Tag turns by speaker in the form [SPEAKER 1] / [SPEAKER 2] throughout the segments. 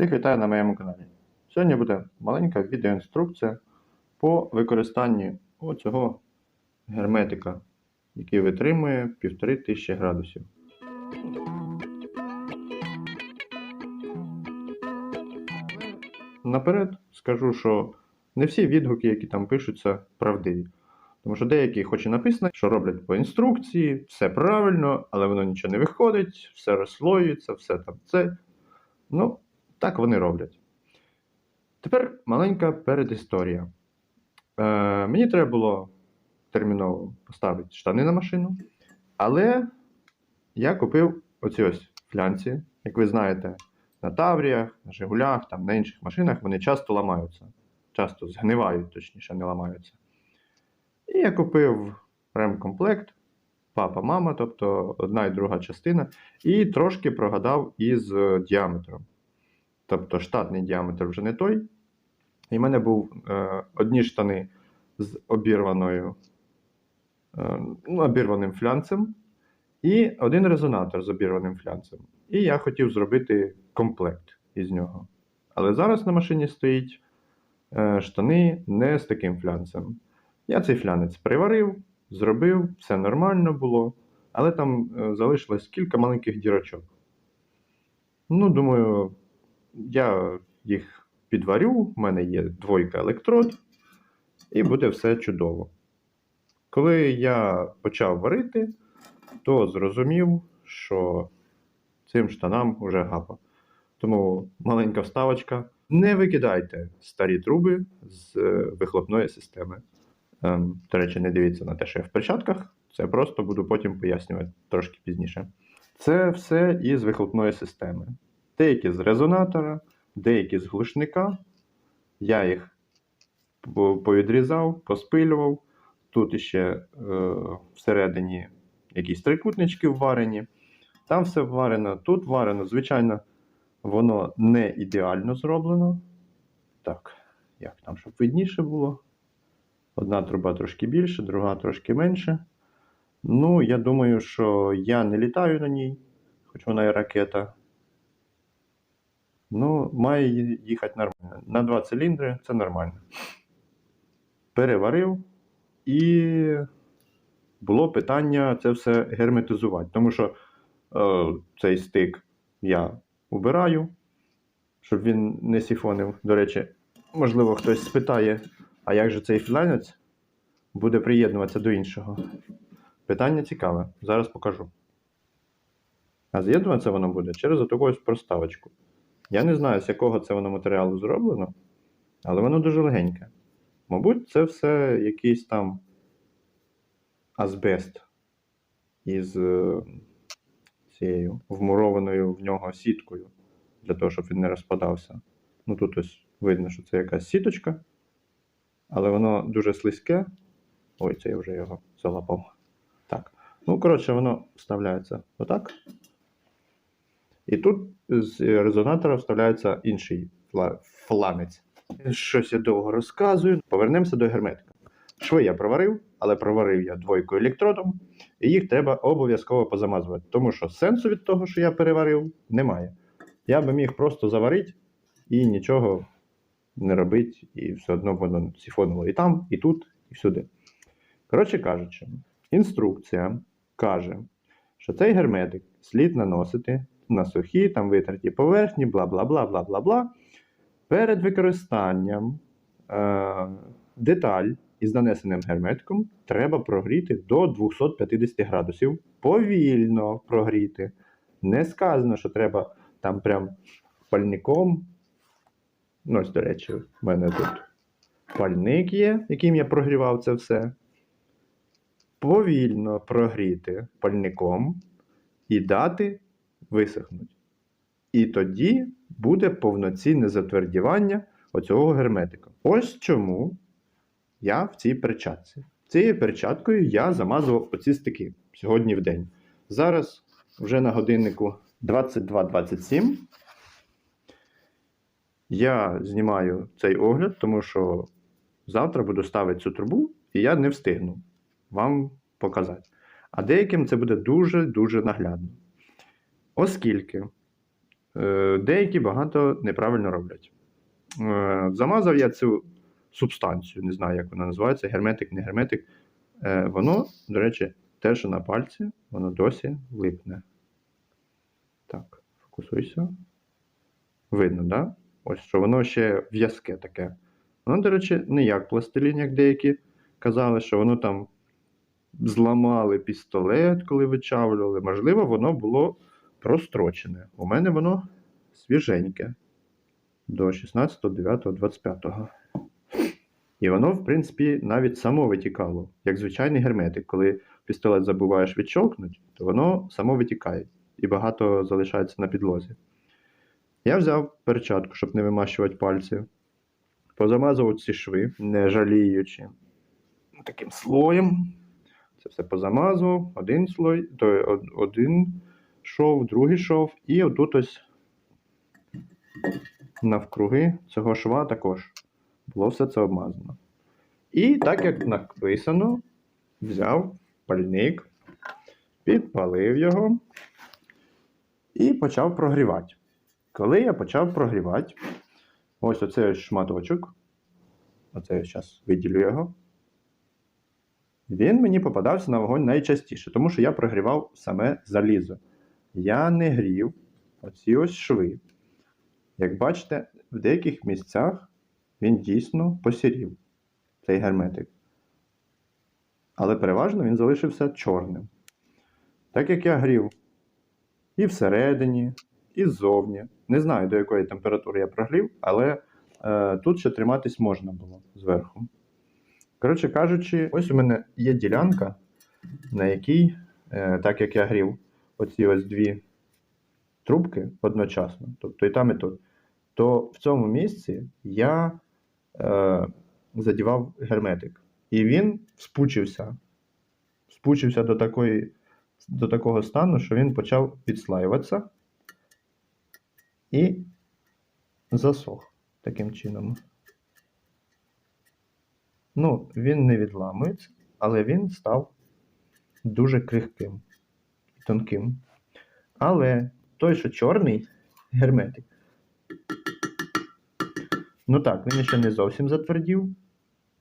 [SPEAKER 1] Всіх вітаю на моєму каналі. Сьогодні буде маленька відеоінструкція по використанні оцього герметика, який витримує 1500 градусів. Наперед скажу, що не всі відгуки, які там пишуться, правдиві. Тому що деякі, хоч і написано, що роблять по інструкції, все правильно, але воно нічого не виходить, все розслоюється, все там це. Ну, так вони роблять. Тепер маленька передісторія. Е, мені треба було терміново поставити штани на машину, але я купив оці ось флянці. Як ви знаєте, на Тавріях, на Жигулях, там, на інших машинах вони часто ламаються. Часто згнивають, точніше, не ламаються. І я купив ремкомплект, папа, мама, тобто одна і друга частина, і трошки прогадав із е, діаметром. Тобто штатний діаметр вже не той. І в мене був е, одні штани з обірваною, е, ну, обірваним флянцем, і один резонатор з обірваним флянцем. І я хотів зробити комплект із нього. Але зараз на машині стоїть е, штани не з таким флянцем. Я цей флянець приварив, зробив, все нормально було, але там е, залишилось кілька маленьких дірочок. Ну, думаю, я їх підварю, в мене є двойка електрод, і буде все чудово. Коли я почав варити, то зрозумів, що цим штанам вже гапа. Тому маленька вставочка. Не викидайте старі труби з е, вихлопної системи. Ем, До речі, не дивіться на те, що я в перчатках. Це просто буду потім пояснювати трошки пізніше. Це все із вихлопної системи. Деякі з резонатора, деякі з глушника. Я їх повідрізав, поспилював. Тут іще е, всередині якісь трикутнички вварені. Там все варено, тут варено. Звичайно, воно не ідеально зроблено. Так, як там, щоб видніше було. Одна труба трошки більше, друга трошки менше. Ну, я думаю, що я не літаю на ній, хоч вона і ракета. Ну, має їхати нормально. На два циліндри це нормально. Переварив і було питання це все герметизувати. Тому що е, цей стик я убираю, щоб він не сіфонив. До речі, можливо, хтось спитає, а як же цей фланець буде приєднуватися до іншого? Питання цікаве, зараз покажу. А з'єднуватися воно буде через таку ось проставочку. Я не знаю, з якого це воно матеріалу зроблено, але воно дуже легеньке. Мабуть, це все якийсь там азбест із е, цією вмурованою в нього сіткою, для того, щоб він не розпадався. Ну тут ось видно, що це якась сіточка, але воно дуже слизьке. Ой, це я вже його залапав. Так. Ну, коротше, воно вставляється отак. І тут з резонатора вставляється інший фла- фланець. Щось я довго розказую. Повернемося до герметика. Шви я проварив, але проварив я двойкою електродом, і їх треба обов'язково позамазувати, тому що сенсу від того, що я переварив, немає. Я би міг просто заварити і нічого не робити, і все одно воно сіфонило і там, і тут, і всюди. Коротше кажучи, інструкція каже, що цей герметик слід наносити на сухі, там витерті поверхні, бла бла бла бла бла бла. Перед використанням е, деталь із нанесеним герметиком треба прогріти до 250 градусів. Повільно прогріти. Не сказано, що треба там прям пальником. Ну, ось, до речі, в мене тут пальник є, яким я прогрівав це все. Повільно прогріти пальником і дати висохнути. І тоді буде повноцінне затвердівання оцього герметика. Ось чому я в цій перчатці. Цією перчаткою я замазував оці стики сьогодні в день. Зараз вже на годиннику 22.27. Я знімаю цей огляд, тому що завтра буду ставити цю трубу, і я не встигну вам показати. А деяким це буде дуже-дуже наглядно. Оскільки Е, Деякі багато неправильно роблять. Е, Замазав я цю субстанцію, не знаю, як вона називається, герметик, не герметик. Е, Воно, до речі, те, що на пальці, воно досі липне. Так, фокусуйся. Видно, да? Ось що воно ще в'язке таке. Воно, до речі, не як пластилін, як деякі казали, що воно там зламали пістолет, коли вичавлювали. Можливо, воно було прострочене. У мене воно свіженьке до 16.09.25. І воно, в принципі, навіть само витікало, як звичайний герметик. Коли пістолет забуваєш відщолкнути, то воно само витікає і багато залишається на підлозі. Я взяв перчатку, щоб не вимащувати пальці. Позамазував ці шви, не жаліючи. Таким слоєм. Це все позамазував. Один слой, то один шов, другий шов, і отут ось навкруги цього шва також було все це обмазано. І так як написано, взяв пальник, підпалив його і почав прогрівати. Коли я почав прогрівати, ось оцей шматочок, оце я зараз виділю його. Він мені попадався на вогонь найчастіше, тому що я прогрівав саме залізо. Я не грів оці ось шви. Як бачите, в деяких місцях він дійсно посірів, цей герметик. Але переважно він залишився чорним. Так як я грів і всередині, і ззовні. Не знаю, до якої температури я прогрів, але е, тут ще триматись можна було зверху. Коротше кажучи, ось у мене є ділянка, на якій, е, так як я грів оці ось дві трубки одночасно, тобто і там, і тут, то в цьому місці я е, задівав герметик. І він спучився. Спучився до, такої, до такого стану, що він почав відслаюватися і засох таким чином. Ну, він не відламується, але він став дуже крихким тонким. Але той, що чорний герметик. Ну так, він ще не зовсім затвердів,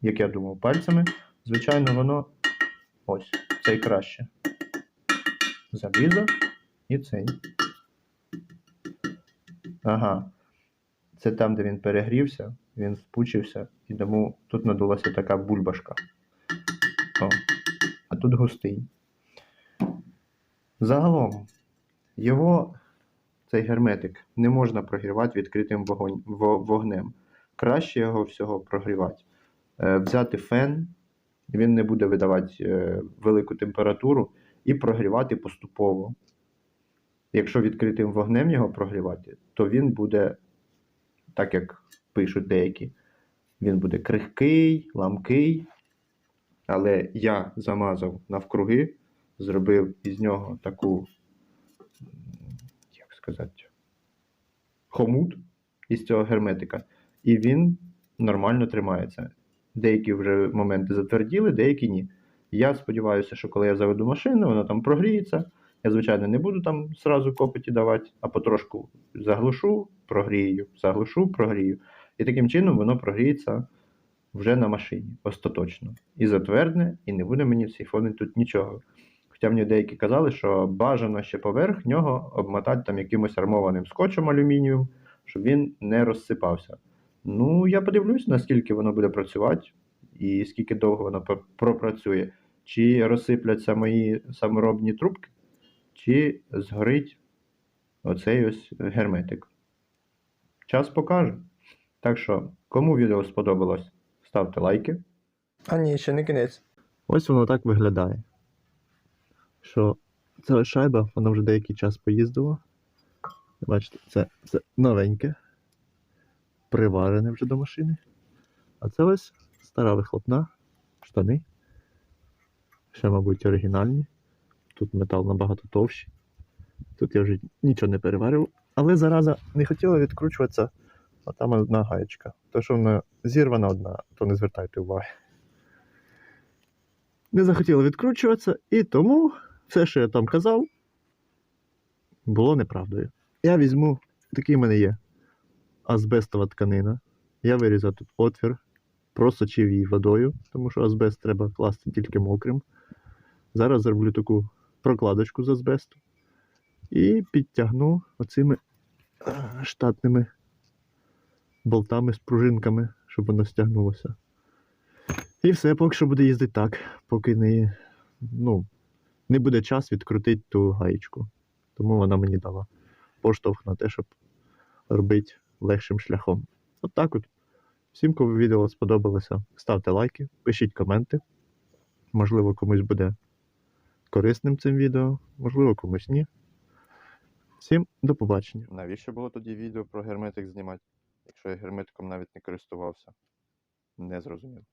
[SPEAKER 1] як я думав, пальцями. Звичайно, воно ось, цей краще. Залізо і цей. Ага. Це там, де він перегрівся, він спучився, і тому тут надулася така бульбашка. О, а тут густий. Загалом, його, цей герметик, не можна прогрівати відкритим вогнем. Краще його всього прогрівати. Е, взяти фен, він не буде видавати е, велику температуру, і прогрівати поступово. Якщо відкритим вогнем його прогрівати, то він буде, так як пишуть деякі, він буде крихкий, ламкий. Але я замазав навкруги, зробив із нього таку, як сказати, хомут із цього герметика. І він нормально тримається. Деякі вже моменти затверділи, деякі ні. Я сподіваюся, що коли я заведу машину, вона там прогріється. Я, звичайно, не буду там зразу копоті давати, а потрошку заглушу, прогрію, заглушу, прогрію. І таким чином воно прогріється вже на машині остаточно. І затвердне, і не буде мені сейфонити тут нічого. Хоча мені деякі казали, що бажано ще поверх нього обмотати там якимось армованим скотчем алюмінієм, щоб він не розсипався. Ну, я подивлюсь, наскільки воно буде працювати і скільки довго воно пропрацює. Чи розсипляться мої саморобні трубки, чи згорить оцей ось герметик. Час покаже. Так що, кому відео сподобалось, ставте лайки.
[SPEAKER 2] А ні, ще не кінець.
[SPEAKER 1] Ось воно так виглядає. Що ця шайба, вона вже деякий час поїздила. Бачите, це, це новеньке. Приварене вже до машини. А це ось стара вихлопна, штани. Ще, мабуть, оригінальні. Тут метал набагато товщий. Тут я вже нічого не переварив. Але зараза не хотіла відкручуватися, а там одна гаєчка. То, що вона зірвана одна, то не звертайте уваги не захотіла відкручуватися, і тому все, що я там казав, було неправдою. Я візьму такий в мене є азбестова тканина. Я вирізав тут отвір, просочив її водою, тому що азбест треба класти тільки мокрим. Зараз зроблю таку прокладочку з азбесту і підтягну оцими е, штатними болтами з пружинками, щоб воно стягнулося. І все, поки що буде їздити так, поки не, ну, не буде час відкрутити ту гаєчку. Тому вона мені дала поштовх на те, щоб робити легшим шляхом. От так от. Всім, кому відео сподобалося, ставте лайки, пишіть коменти. Можливо, комусь буде корисним цим відео, можливо, комусь ні. Всім до побачення. Навіщо було тоді відео про герметик знімати, якщо я герметиком навіть не користувався? Не зрозумів.